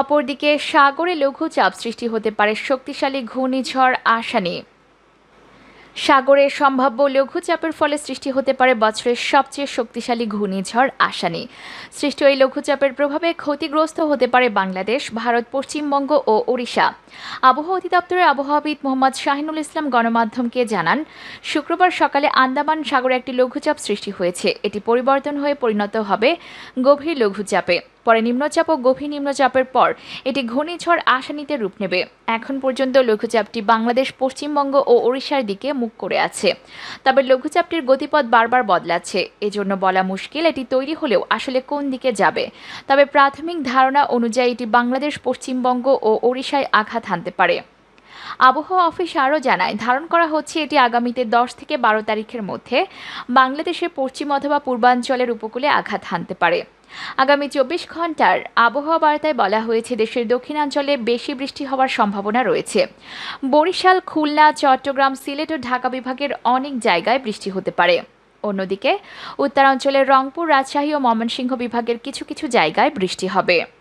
অপরদিকে সাগরে লঘুচাপ সৃষ্টি হতে পারে শক্তিশালী ঘূর্ণিঝড় আসানি। সাগরে সম্ভাব্য লঘুচাপের ফলে সৃষ্টি হতে পারে বছরের সবচেয়ে শক্তিশালী ঘূর্ণিঝড় আসানি। সৃষ্ট এই লঘুচাপের প্রভাবে ক্ষতিগ্রস্ত হতে পারে বাংলাদেশ, ভারত, পশ্চিমবঙ্গ ও ওড়িশা। আবহাওয়া অধিদপ্তরের আবহাওয়াবিদ মোহাম্মদ শাহিনুল ইসলাম গণমাধ্যমকে জানান, শুক্রবার সকালে আন্দামান সাগরে একটি লঘুচাপ সৃষ্টি হয়েছে। এটি পরিবর্তন হয়ে পরিণত হবে গভীর লঘুচাপে। পরে নিম্নচাপ ও গভীর নিম্নচাপের পর এটি ঘূর্ণিঝড় আসানিতে রূপ নেবে। এখন পর্যন্ত লঘুচাপটি বাংলাদেশ, পশ্চিমবঙ্গ ও ওড়িশার দিকে মুখ করে আছে। তবে লঘুচাপটির গতিপথ বারবার বদলাচ্ছে। এজন্য বলা মুশকিল, এটি তৈরি হলেও আসলে কোন দিকে যাবে? তবে প্রাথমিক ধারণা অনুযায়ী এটি বাংলাদেশ, পশ্চিমবঙ্গ ও ওড়িশায় আঘাত হানতে পারে। আবহাওয়া অফিস আরও জানায়, ধারণ করা হচ্ছে এটি আগামীতে দশ থেকে বারো তারিখের মধ্যে বাংলাদেশের পশ্চিম অথবা পূর্বাঞ্চলের উপকূলে আঘাত হানতে পারে। আগামী চব্বিশ ঘণ্টার আবহাওয়া বার্তায় বলা হয়েছে, দেশের দক্ষিণাঞ্চলে বেশি বৃষ্টি হওয়ার সম্ভাবনা রয়েছে। বরিশাল, খুলনা, চট্টগ্রাম, সিলেট ও ঢাকা বিভাগের অনেক জায়গায় বৃষ্টি হতে পারে। অন্যদিকে, উত্তরাঞ্চলের রংপুর, রাজশাহী ও ময়মনসিংহ বিভাগের কিছু কিছু জায়গায় বৃষ্টি হবে।